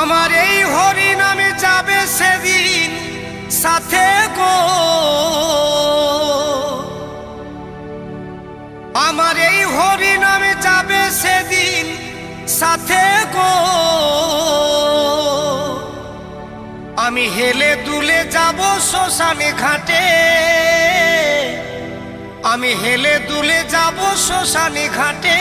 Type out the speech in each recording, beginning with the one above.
আমার এই হরি নামে যাবে সেদিন সাথে গো। আমার এই হরি নামে যাবে সেদিন সাথে গো। আমি হেলে দুলে যাব শ্মশানে ঘাটে। আমি হেলে দুলে যাব শ্মশানে ঘাটে।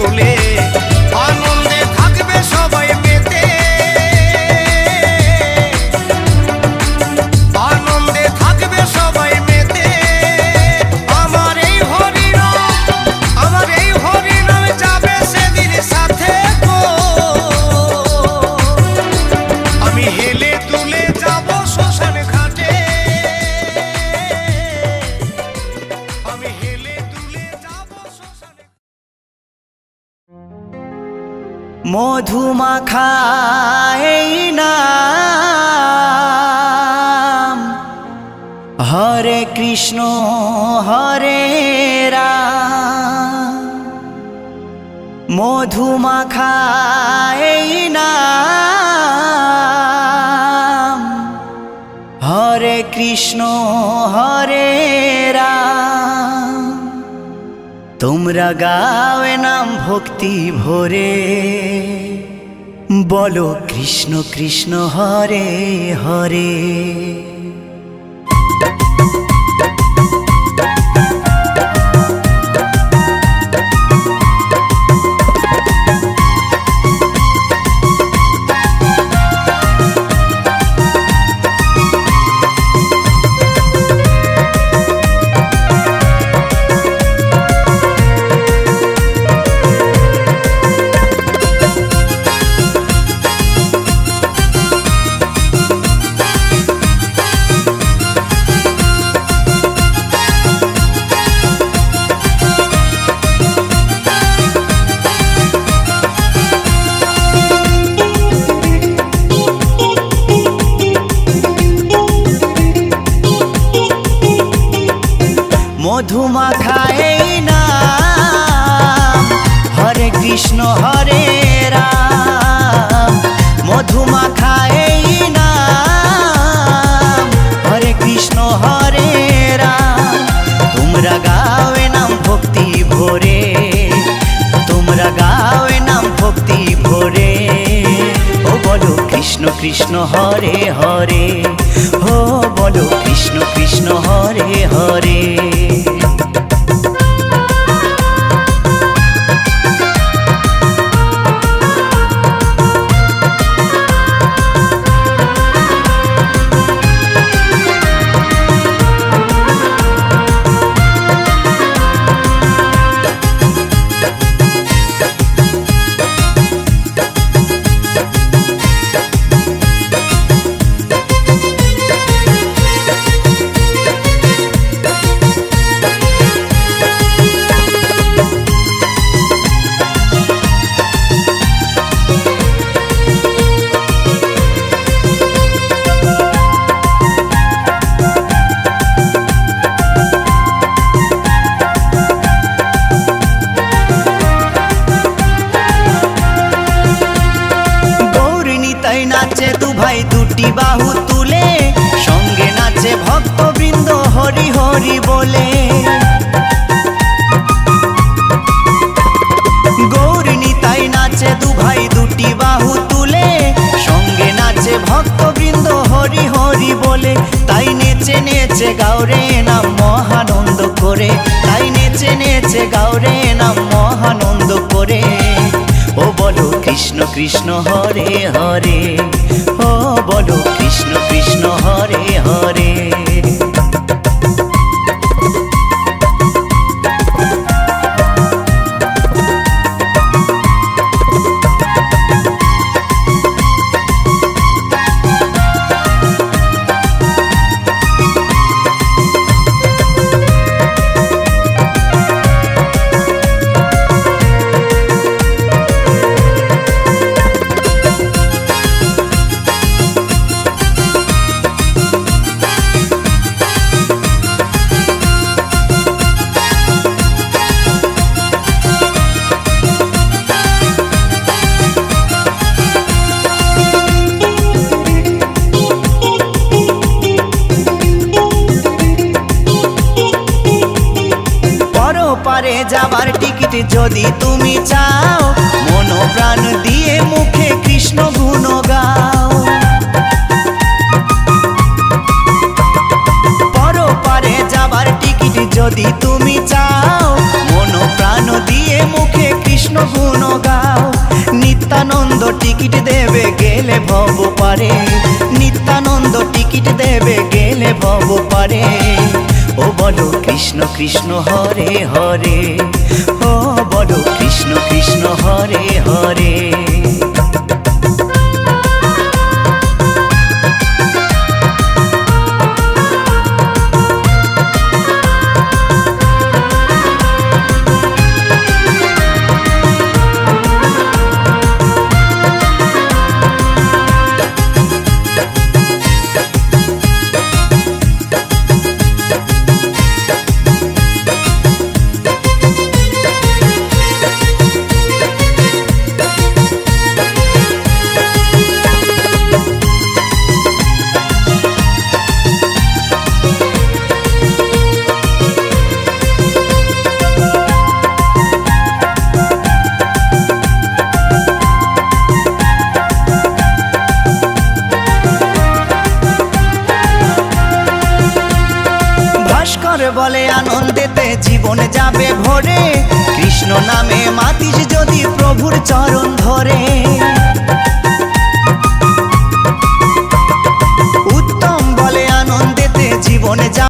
হরি মধুমাখাই নাম হরে কৃষ্ণ হরে রাম। মধুমাখাই নাম হরে কৃষ্ণ হরে তোমরা গাওয়ে নাম ভক্তি ভরে। বলো কৃষ্ণ কৃষ্ণ হরে হরে। মধুমাখাই নাম। হরে কৃষ্ণ, হরে হরে কৃষ্ণ, হরে নাম ভক্তি ভরে। নাম ভক্তি ভরে। কৃষ্ণ কৃষ্ণ, হরে হরে। ও বলো কৃষ্ণ কৃষ্ণ, হরে হরে। বলে তাই নেচে নেচে গাওরে নাম মহানন্দ করে। তাই নেচে নেচে গাওরে নাম মহানন্দ করে। ও বলো কৃষ্ণ কৃষ্ণ, হরে হরে। ও বলো কৃষ্ণ কৃষ্ণ, হরে হরে। যাবার টিকিট যদি তুমি চাও মন প্রাণ দিয়ে মুখে কৃষ্ণ গুণ গাও। পর পারে যাবার টিকিট যদি তুমি চাও মন প্রাণ দিয়ে মুখে কৃষ্ণ গুণ গাও। নিত্যানন্দ টিকিট দেবে গেলে ভব পারে নিত্যানন্দ টিকিট দেবে গেলে ভব পারে কৃষ্ণ কৃষ্ণ হরে হরে ও বলো কৃষ্ণ কৃষ্ণ হরে হরে। বলে আনন্দেতে জীবন যাবে ভরে। কৃষ্ণ নামে মাতিস যদি প্রভুর চরণ ধরে। উত্তম বলে আনন্দেতে জীবনে যাবে